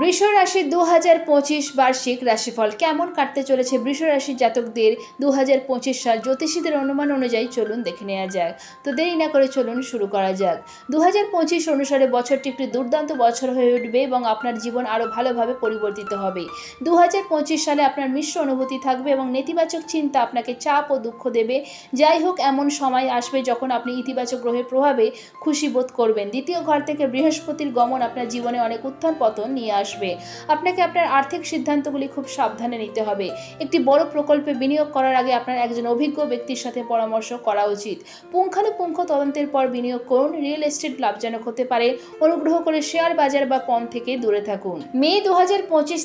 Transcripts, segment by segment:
বৃষ রাশির দু হাজার পঁচিশ বার্ষিক রাশিফল কেমন কাটতে চলেছে? বৃষ রাশির জাতকদের দু হাজার পঁচিশ সাল জ্যোতিষীদের অনুমান অনুযায়ী চলুন দেখে নেওয়া যাক। তো দেরি না করে চলুন শুরু করা যাক। দু হাজার পঁচিশ অনুসারে বছরটি একটি দুর্দান্ত বছর হয়ে উঠবে এবং আপনার জীবন আরও ভালোভাবে পরিবর্তিত হবে। দু হাজার পঁচিশ সালে আপনার মিশ্র অনুভূতি থাকবে এবং নেতিবাচক চিন্তা আপনাকে চাপ ও দুঃখ দেবে। যাই হোক, এমন সময় আসবে যখন আপনি ইতিবাচক গ্রহের প্রভাবে খুশি বোধ করবেন। দ্বিতীয় ঘর থেকে বৃহস্পতির গমন আপনার জীবনে অনেক উত্থান পতন নিয়ে আসবে। আপনাকে আপনার আর্থিক সিদ্ধান্তগুলি খুব সাবধানে নিতে হবে। একটি বড় প্রকল্পে বিনিয়োগ করার আগে আপনার একজন অভিজ্ঞ ব্যক্তির সাথে পরামর্শ করা উচিত। পুঙ্খানুপুঙ্খ তদন্তের পর বিনিয়োগ করুন, রিয়েল এস্টেট লাভজনক হতে পারে। অনুগ্রহ করে শেয়ার বাজার বা পণ থেকে দূরে থাকুন। মে দু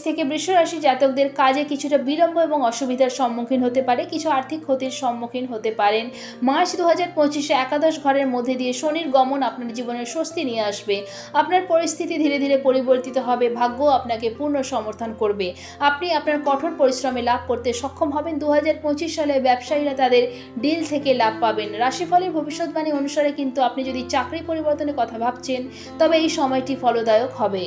থেকে বৃষরাশি জাতকদের কাজে কিছুটা বিলম্ব এবং অসুবিধার সম্মুখীন হতে পারে, কিছু আর্থিক ক্ষতির সম্মুখীন হতে পারেন। মার্চ দু হাজার পঁচিশে একাদশ ঘরের মধ্যে দিয়ে শনির গমন আপনার জীবনের স্বস্তি নিয়ে আসবে। আপনার পরিস্থিতি ধীরে ধীরে পরিবর্তিত হবে ভাগ্য আপনাকে পূর্ণ সমর্থন করবে। আপনি আপনার কঠোর পরিশ্রমে লাভ করতে সক্ষম হবেন। দু হাজার পঁচিশ সালে ব্যবসায়ীরা তাদের ডিল থেকে লাভ পাবেন। রাশিফলের ভবিষ্যৎবাণী অনুসারে কিন্তু আপনি যদি চাকরি পরিবর্তনের কথা ভাবছেন, তবে এই সময়টি ফলদায়ক হবে।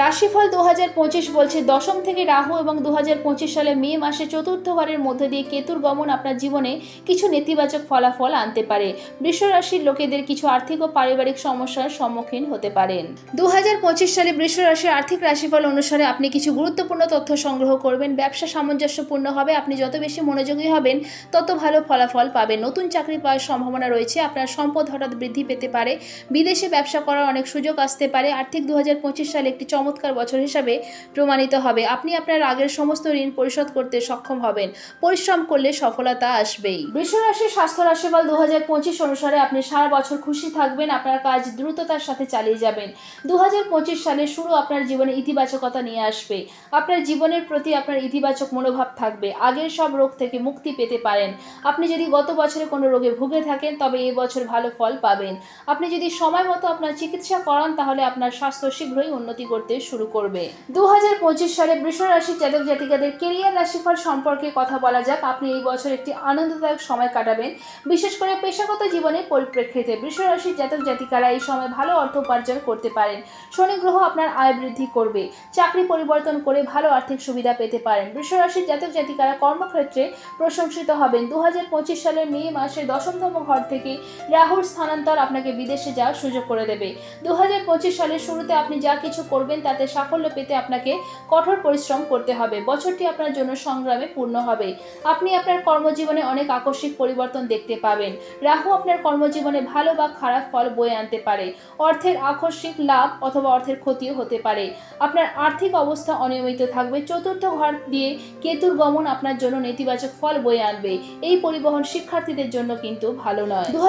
রাশিফল দু হাজার পঁচিশ বলছে দশম থেকে রাহু এবং দু হাজার পঁচিশ সালে মে মাসে চতুর্থ ঘরের মধ্যে দিয়ে কেতুর গমন আপনার জীবনে কিছু নেতিবাচক ফলাফল আনতে পারে। বৃষ রাশির লোকেদের কিছু আর্থিক ও পারিবারিক সমস্যার সম্মুখীন হতে পারেন। দু হাজার পঁচিশ সালে বৃষ রাশির আর্থিক রাশিফল অনুসারে আপনি কিছু গুরুত্বপূর্ণ তথ্য সংগ্রহ করবেন। ব্যবসা সামঞ্জস্যপূর্ণ হবে, আপনি যত বেশি মনোযোগী হবেন, তত ভালো ফলাফল পাবেন। নতুন চাকরি পাওয়ার সম্ভাবনা রয়েছে, আপনার সম্পদ হঠাৎ বৃদ্ধি পেতে পারে। বিদেশে ব্যবসা করার অনেক সুযোগ আসতে পারে। আর্থিক দু সালে একটি চমৎকার বছর হিসাবে প্রমাণিত হবে। আপনি আপনার আগের সমস্ত ঋণ পরিশোধ করতে সক্ষম হবেন। পরিশ্রম করলে সফলতা আসবেই। বৃষ রাশির স্বাস্থ্য রাশিফল দু হাজার পঁচিশ অনুসারে আপনি সারা বছর খুশি থাকবেন, আপনার কাজ দ্রুততার সাথে চালিয়ে যাবেন। দু সালের শুরু আপনার জীবনে ইতিবাচকতা নিয়ে আসবে। আপনার জীবনের প্রতি আপনার ইতিবাচক মনোভাব থাকবে। আগের সব রোগ থেকে মুক্তি পেতে পারেন। আপনি যদি গত বছরে কোনো রোগে ভুগে থাকেন, তবে এই বছর ভালো ফল পাবেন। আপনি যদি সময় মতো আপনার চিকিৎসা করান, তাহলে আপনার স্বাস্থ্য শীঘ্রই উন্নতি করতে শুরু করবে। দু সালে বৃষ রাশির জাতক জাতিকাদের কেরিয়ার রাশিফল সম্পর্কে কথা বলা যাক। আপনি এই বছর একটি আনন্দদায়ক সময় কাটাবেন। বিশেষ করে পেশাগত জীবনের পরিপ্রেক্ষিতে বৃষ রাশির জাতক জাতিকারা এই সময় ভালো অর্থ উপার্জন করতে পারেন। শনি গ্রহ আপনার আয় বৃদ্ধি করবে। চাকরি পরিবর্তন করে ভালো আর্থিক সুবিধা পেতে পারেন। বৃষ রাশির জাতক জাতিকারা কর্মক্ষেত্রে প্রশংসিত হবেন। দু হাজার পঁচিশ সালের মে মাসের দশমতম ঘর থেকে রাহুর স্থানান্তর আপনাকে বিদেশে যাওয়ার সুযোগ করে দেবে। দু হাজার পঁচিশ সালের শুরুতে আপনি যা কিছু করবেন তাতে সাফল্য পেতে আপনাকে কঠোর পরিশ্রম করতে হবে। বছরটি আপনার জন্য সংগ্রামে পূর্ণ হবে। আপনি আপনার কর্মজীবনে অনেক আকস্মিক পরিবর্তন দেখতে পাবেন। রাহু আপনার কর্মজীবনে ভালো বা খারাপ ফল বয়ে আনতে পারে। অর্থের আকস্মিক লাভ অথবা অর্থের ক্ষতিও হতে পারে। আপনার আর্থিক অবস্থা অনিয়মিত থাকবে। চতুর্থ ঘর দিয়ে কেতুর গমন আপনার জন্য নেতিবাচক ফল বয়ে আনবে। এই পরিবহন শিক্ষার্থীদের জন্য কিন্তু ভালো নয়। দু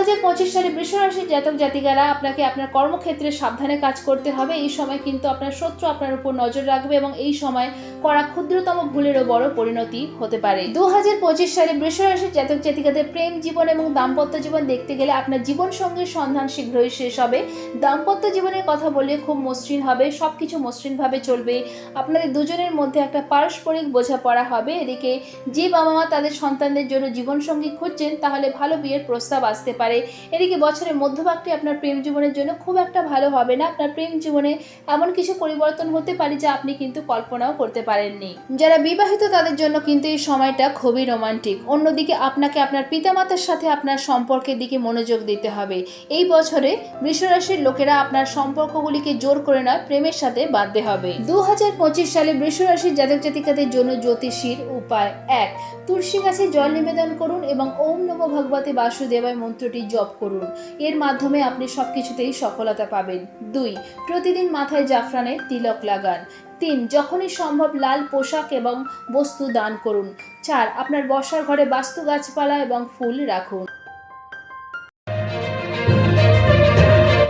সালে বৃষরাশির জাতক জাতিকারা আপনাকে আপনার কর্মক্ষেত্রে সাবধানে কাজ করতে হবে। এই সময় কিন্তু আপনার শত্রু আপনার উপর নজর রাখবে এবং এই সময় করা ক্ষুদ্রতম ভুলেরও বড় পরিণতি হতে পারে। দু হাজার পঁচিশ সালে বৃষরাশির জাতক জাতিকাদের প্রেম জীবন এবং দাম্পত্য জীবন দেখতে গেলে আপনার জীবন সঙ্গীর সন্ধান শীঘ্রই শেষ হবে। দাম্পত্য জীবনের কথা বললে খুব মসৃণ হবে সব কিছু মসৃণভাবে চলবে। আপনাদের দুজনের মধ্যে একটা পারস্পরিক বোঝাপড়া হবে। এদিকে যে বাবা মা তাদের সন্তানদের জন্য জীবনসঙ্গী খুঁজছেন, তাহলে ভালো বিয়ের প্রস্তাব আসতে পারে। এদিকে বছরের মধ্যভাগটি আপনার প্রেম জীবনের জন্য খুব একটা ভালো হবে না। আপনার প্রেম জীবনে এমন কিছু পরিবর্তন হতে পারে যা আপনি কিন্তু কল্পনাও করতে পারেননি। যারা বিবাহিত, তাদের জন্য কিন্তু এই সময়টা খুবই রোমান্টিক। অন্যদিকে আপনাকে আপনার পিতামাতার সাথে আপনার সম্পর্কের দিকে মনোযোগ দিতে হবে। এই বছরে বৃষরাশির লোকেরা আপনার সম্পর্কগুলিকে জোর করে নয়, প্রেমের সাথে বাঁধতে হবে। দু হাজার পঁচিশ সালে বৃষরাশির জাতক জাতিকাদের জন্য জ্যোতিষীর উপায় এক, তুলসী গাছে জল নিবেদন করুন এবং ওম নম ভগবতে বাসুদেবায় মন্ত্রটি জপ করুন। এর মাধ্যমে আপনি সব কিছুতেই সফলতা পাবেন। দুই, প্রতিদিন মাথায় জাফরানের তিলক লাগান। তিন, যখনই সম্ভব লাল পোশাক এবং বস্তু দান করুন। চার, আপনার বসার ঘরে বাস্তু গাছপালা এবং ফুল রাখুন।